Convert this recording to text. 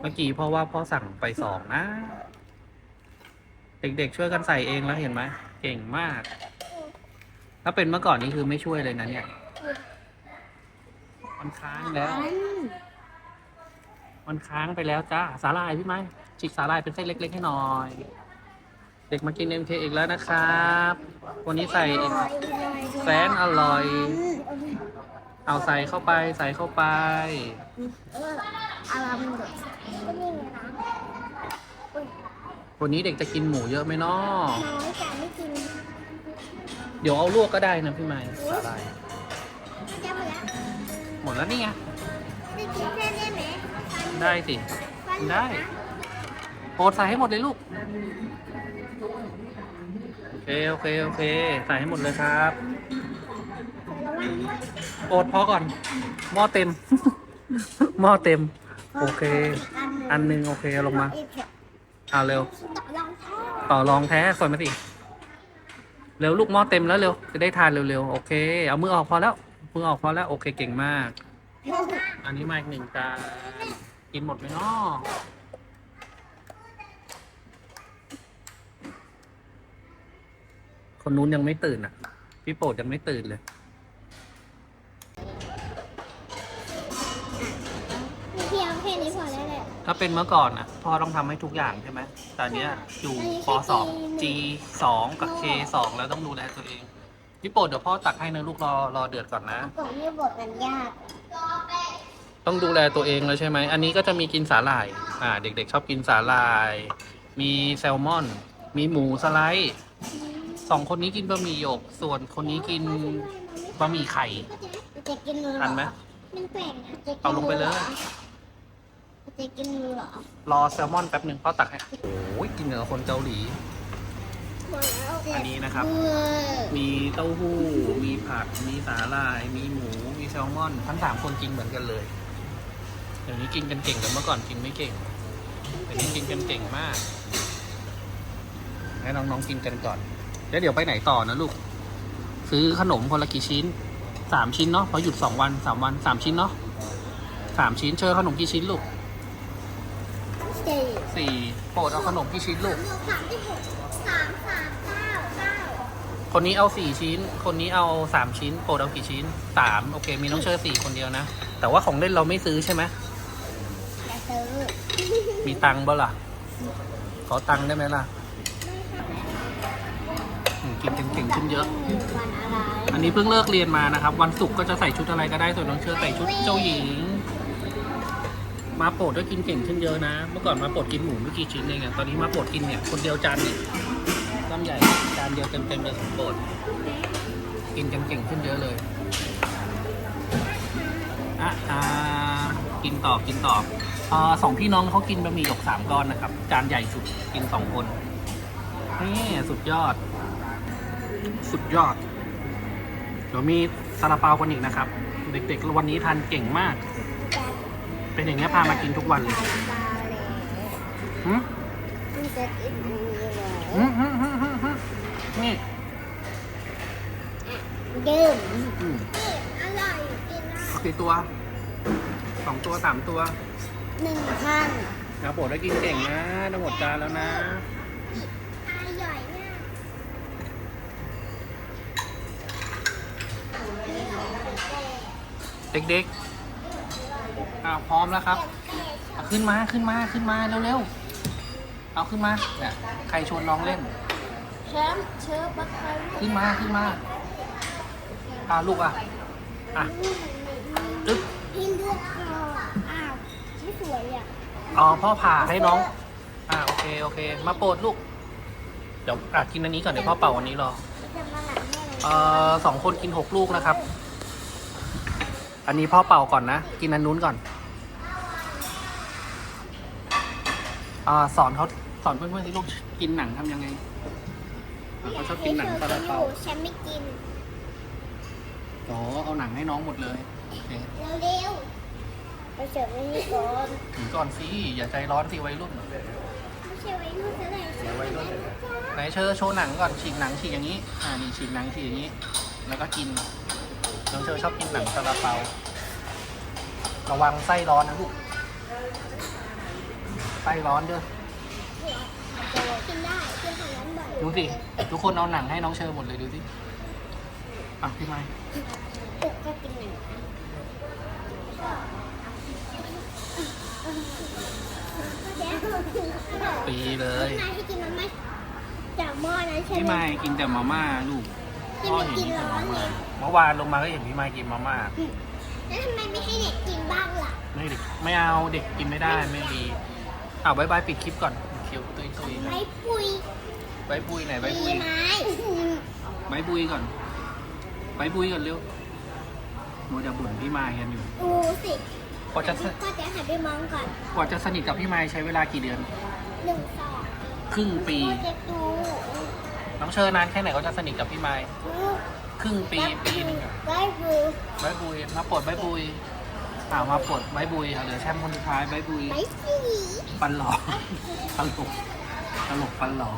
เมื่อกี้เพราะว่าพ่อสั่งไปสองนะ เด็กๆช่วยกันใส่เองแล้วเห็นไหมเก่งมาก ถ้าเป็นเมื่อก่อนนี่คือไม่ช่วยเลยนะเนี่ยมันค้างแล้ว มันค้างไปแล้วจ้าสาลายพี่ไหมฉีกสาลายเป็นเส้นเล็กๆให้หน่อย เด็กมากินเอ็มเคอีกแล้วนะครับ วันนี้ใส่แสนอร่อย เอาใส่เข้าไปใส่เข้าไปอารามเด็กก็นี่ไงนะวันนี้เด็กจะกินหมูเยอะไหมเนาะน้อยแต่ไม่กินเดี๋ยวเอาลวกก็ได้นะพี่ไม้สาลายจะหมดแล้วหมดแล้วนี่ไง ได้กินเส้นได้ไหมได้สิ ฟันได้โปรดใส่ให้หมดเลยลูกโอ เคโอเคโอเค ใส่ให้หมดเลยครับระวังด้วยโปรดพอก่อน หม้อเต็ม หม้อเต็ม โอเค อันหนึงโอเคเอาลงมา เอาเร็วต่อรองเต่อรองแท้สวยมาสิเร็วลูกหม้อเต็มแล้วเร็วจะได้ทานเร็วๆโอเค เอามือออกพอแล้วมือออกพอแล้วโอเคเก่งมาก อันนี้มาอีกหนึ่งจานกินหมดไหมเนาะ คนนู้นยังไม่ตื่นอะ พี่โปรดยังไม่ตื่นเลยเพียงแค่นี้พอแล้วแหละถ้าเป็นเมื่อก่อนอะพ่อต้องทำให้ทุกอย่างใช่ไหมแต่อันเนี้ยอยู่ปสอง G สองกับ K สองแล้วต้องดูแลตัวเอง พี่โปรดเดี๋ยวพ่อตักให้นะลูกรอรอเดือดก่อนนะ กล่องนี้บทมันยากต้องดูแลตัวเองเลยใช่ไหม อันนี้ก็จะมีกินสาหร่าย อ่า เด็กๆ ชอบกินสาหร่าย มีแซลมอน มีหมูสไลด์ สองคนนี้กินบะหมี่หยก ส่วนคนนี้กินบะหมี่ไข่ จะกินมือทันไหม มันแปลกนะจะกินเอาลงไปเลย จะกินมือเหรอรอแซลมอนแป๊บหนึ่งพ่อตักให้โอ้ยกินเหนือคนเกาหลีหมดแล้วอันนี้นะครับเออมีเต้าหู้ มีผัก มีสาหร่าย มีหมู มีแซลมอน ทั้งสามคนกินเหมือนกันเลย เดี๋ยวนี้กินกันเก่งแต่เมื่อก่อนกินไม่เก่ง เดี๋ยวนี้กินกันเก่งมาก ให้น้องๆกินกันก่อน แล้วเดี๋ยวไปไหนต่อนะลูก ซื้อขนมคนละกี่ชิ้นสามชิ้นเนาะเพราะหยุดสองวันสามวันสามชิ้นเนาะสามชิ้นเชิญขนมกี่ชิ้นลูกสี่สี่โปรดเอาขนมกี่ชิ้นลูกหกสามที่หกสามสามเก้าเก้าคนนี้เอาสี่ชิ้น คนนี้เอาสามชิ้น โปรดเอากี่ชิ้นสามโอเค มีน้องเชอร์สี่คนเดียวนะ แต่ว่าของเล่นเราไม่ซื้อใช่ไหมอย่าซื้อมีตังค์บ่ล่ะ ขอตังค์ได้ไหมล่ะอืม กินเก่งๆขึ้นเยอะ วันอะไรอันนี้เพิ่งเลิกเรียนมานะครับ วันศุกร์ก็จะใส่ชุดอะไรก็ได้ส่วนน้องเชอร์ใส่ชุดเจ้าหญิง มาโปรดก็กินเก่งขึ้นเยอะนะ เมื่อก่อนมาโปรดกินหมูไม่กี่ชิ้นเองอะตอนนี้มาโปรดกินเนี่ยคนเดียวจานนี่ลำใหญ่จานเดียวเต็มๆเลยโปรดกินกันเก่งขึ้นเยอะเลยอะอ่ากินต่อกินต่ออ่าสองพี่น้องเขากินบะหมี่หยกสามก้อนนะครับ จานใหญ่สุดกินสองคนนี่สุดยอด สุดยอด เดี๋ยวมีซาลาเปากันอีกนะครับ เด็กๆวันนี้ทานเก่งมาก เป็นอย่างเงี้ยพามากินทุกวันเลยหืมมันจะกินอันนี้เลยหืมหืมหืมหืมหืมนี่ดื่มอืมอร่อยกินนะกี่ตัวสองตัวสามตัวหนึ่งพันนะโปรดได้กินเก่งนะทั้งหมดจานแล้วนะ อร่อยมาก เด็กๆอ้าวพร้อมแล้วครับเอาขึ้นมาขึ้นมาขึ้นมาเร็วๆเอาขึ้นมาเนี่ยใครชวนน้องเล่น แชมป์เชิญบัคคาร์ขึ้นมาขึ้นมาอ่าลูกอะอะอึ๊บพี่เลือกคออะอ้าวไม่สวยอะอ๋อพ่อผ่าให้น้องอ่าโอเคโอเค มาโปรดลูกเดี๋ยวอะกินอันนี้ก่อนเดี๋ยวพ่อเป่าอันนี้รอจะมาหลังแม่เลยเอ่อสองคนกินหกลูกนะครับ อันนี้พ่อเป่าก่อนนะ กินอันนู้นก่อนอ่าสอนเขาสอนเพื่อนๆที่ลูกกินหนังทำยังไงอะเขาชอบกินหนังซาลาเปาฉันไม่กินอ๋อเอาหนังให้น้องหมดเลยโอเคเร็วๆไปเสิร์ฟไว้นี่ก่อนถึงก่อนสิอย่าใจร้อนสิวัยรุ่นไม่ใช่ไว้นู่นเท่าไหร่เดี๋ยวไว้ด้วยไหนเชอโชว์หนังก่อนฉีกหนังฉีกอย่างนี้ อ่านี่ฉีกหนังฉีกอย่างนี้ แล้วก็กินน้ องเชอชอบกินหนังซาลาเปาระวังไส้ร้อนนะลูกต้ร้อนเด้อกินได้กินของร้านบ่อยดูสิทุกคนเอาหนังให้น้องเชอร์หมดเลยดูสิอะพี่ไม้ปกก็กินหนึ่งเดี๋ยวปีเลยนายให้กินมันไหมจากหม้อนั้นใช่พี่ไหมไม้กินแต่มาม่าลูก ที่พ่อไม่เห็นกินแต่ร้อมานเลม่ายเมื่อวานลงมาก็เห็นพี่ไม้กินมาม่าแล้วทำไมไม่ให้เด็กกินบ้างล่ะ ไม่เด็กไม่เอาเด็กกินไม่ได้ไม่ดีอ้าวบายบายปิดคลิปก่อนเคียวตุยตุยไม่ปุยบายบุยไหนบายบุมียไม้บายบุยก่อนบายบุยก่อนเร็วโมจะบ่นพี่ไม้กันอยู่ดูสิกว่าจะสก็จะหันไปมองก่อนกว่าจะสนิทกับพี่ไม้ใช้เวลากี่เดือนหนึ่งสองครึ่งปีก็จะดู น้องเชอร์นานแค่ไหนเขาจะสนิทกับพี่ไม้ครึ่งปีปีหนึงอะได้ดูบายบุยมาปลดบายบุยอ่ามาปลดบายบุยเหลือแชมป์คนสุดท้ายบายบุยไม่สีฟันหลอตลกตลกฟันหลอ